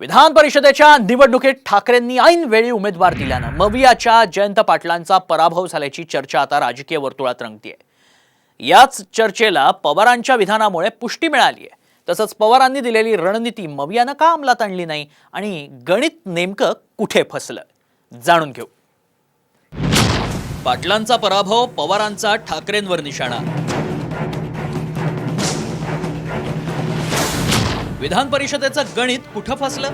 विधान परिषदेच्या निवडणुकीत ठाकरेंनी ऐन वेळी उमेदवार दिल्यानं मवियाच्या जयंत पाटलांचा पराभव झाल्याची चर्चा आता राजकीय वर्तुळात रंगतीये. याच चर्चेला पवारांच्या विधानामुळे पुष्टी मिळाली आहे तसंच पवारांनी दिलेली रणनीती मवियानं का अंमलात आणली नाही आणि गणित नेमकं कुठे फसलं? जाणून घेऊ. पाटलांचा पराभव पवारांचा ठाकरेंवर निशाणा. विधान परिषदेचं गणित कुठं फसलं?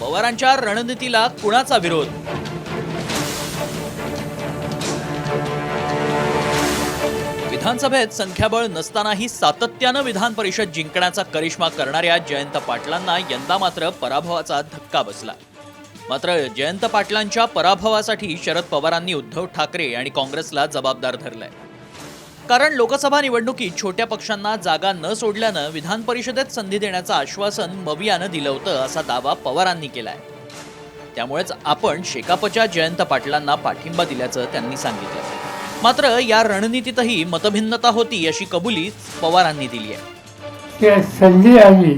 पवारांच्या रणनीतीला कुणाचा विरोध? विधानसभेत संख्याबळ नसतानाही सातत्यानं विधान परिषद जिंकण्याचा करिश्मा करणाऱ्या जयंत पाटलांना यंदा मात्र पराभवाचा धक्का बसला. मात्र जयंत पाटलांच्या पराभवासाठी शरद पवारांनी उद्धव ठाकरे आणि काँग्रेसला जबाबदार धरलाय. कारण लोकसभा निवडणुकीत छोट्या पक्षांना जागा न सोडल्यानं विधान परिषदेत संधी देण्याचं आश्वासन मवियानं दिलं होतं असा दावा पवारांनी केलाय. त्यामुळेच आपण शेकापच्या जयंत पाटलांना पाठिंबा दिल्याचं त्यांनी सांगितलं. मात्र या रणनीतीतही मतभिन्नता होती अशी कबुली पवारांनी दिली आहे. संधी आली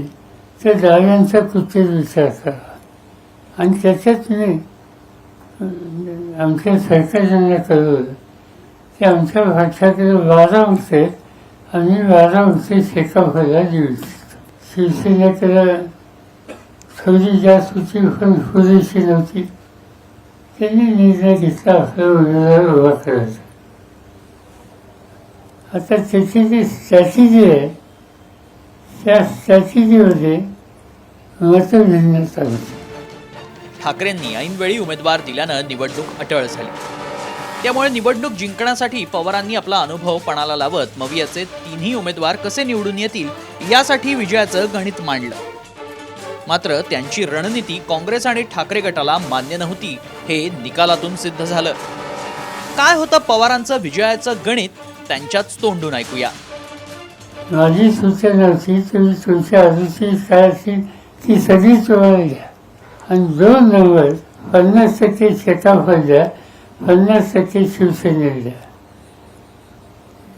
तर डाव्यांचा कृत्य विचार करा आणि त्याच्यात मी आमच्या सरकारच्यांना कळवलं ते आमच्या भाषातील बारा आणि आहेत आम्ही व्हायला देऊ इच्छितो शिवसेनेकडे थोडी जास्त होती पण पुरेशी नव्हती. त्यांनी निर्णय घेतला आपला उमेदवार उभा करायचा. आता त्याची जी स्ट्रॅटेजी आहे त्या स्ट्रॅटेजीमध्ये निर्णय चालू ठाकरेंनी ऐनवेळी उमेदवार दिल्यानं निवडणूक अटळ झाली. त्यामुळे निवडणूक जिंकण्यासाठी पवारांनी आपला अनुभव पणाला लावत मवियाचे तिन्ही उमेदवार कसे निवडून येतील यासाठी विजयाचं गणित मांडलं. मात्र त्यांची रणनीती काँग्रेस आणि ठाकरे गटाला मान्य नव्हती हे निकालातून सिद्ध झालं. काय होतं पवारांचं विजयाचं गणित? त्यांच्याच तोंडून ऐकूया. माझी सूचना होती तुम्ही तुमच्या काय असेल ती सगळी तुम्हाला घ्या आणि दोन नंबर पन्नास टक्के शेताफळ पन्नास टक्के शिवसेनेला द्या.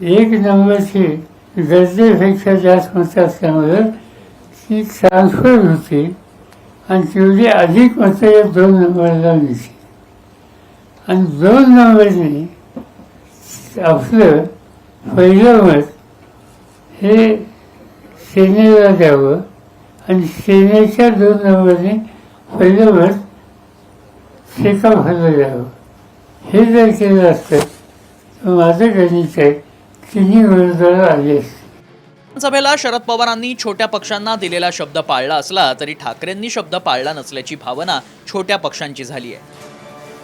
एक नंबरची गरजेपेक्षा जास्त मतं असल्यामुळं ती ट्रान्सफर होती आणि तेवढी अधिक मतं या दोन नंबरला मिळते आणि दोन नंबरने आपलं पहिलं मत हे सेनेला द्यावं आणि सेनेच्या दोन नंबरने पहिलं मत शेकाफाला द्यावं. हे जर केलं असतं. माझं गणित आहे तिन्ही उमेदवार आले. असते सभेला शरद पवारांनी छोट्या पक्षांना दिलेला शब्द पाळला असला तरी ठाकरेंनी शब्द पाळला नसल्याची भावना छोट्या पक्षांची झाली आहे.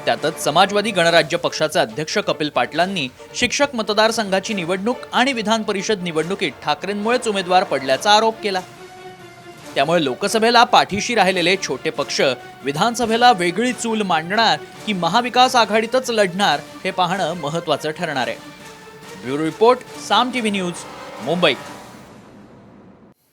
त्यातच समाजवादी गणराज्य पक्षाचे अध्यक्ष कपिल पाटलांनी शिक्षक मतदारसंघाची निवडणूक आणि विधान परिषद निवडणुकीत ठाकरेंमुळेच उमेदवार पडल्याचा आरोप केला. त्यामुळे लोकसभेला पाठीशी राहिलेले छोटे पक्ष विधानसभेला वेगळी चूल मांडणार की महाविकास आघाडीतच लढणार हे पाहणं महत्त्वाचं ठरणार आहे. Bureau report Saam TV news Mumbai.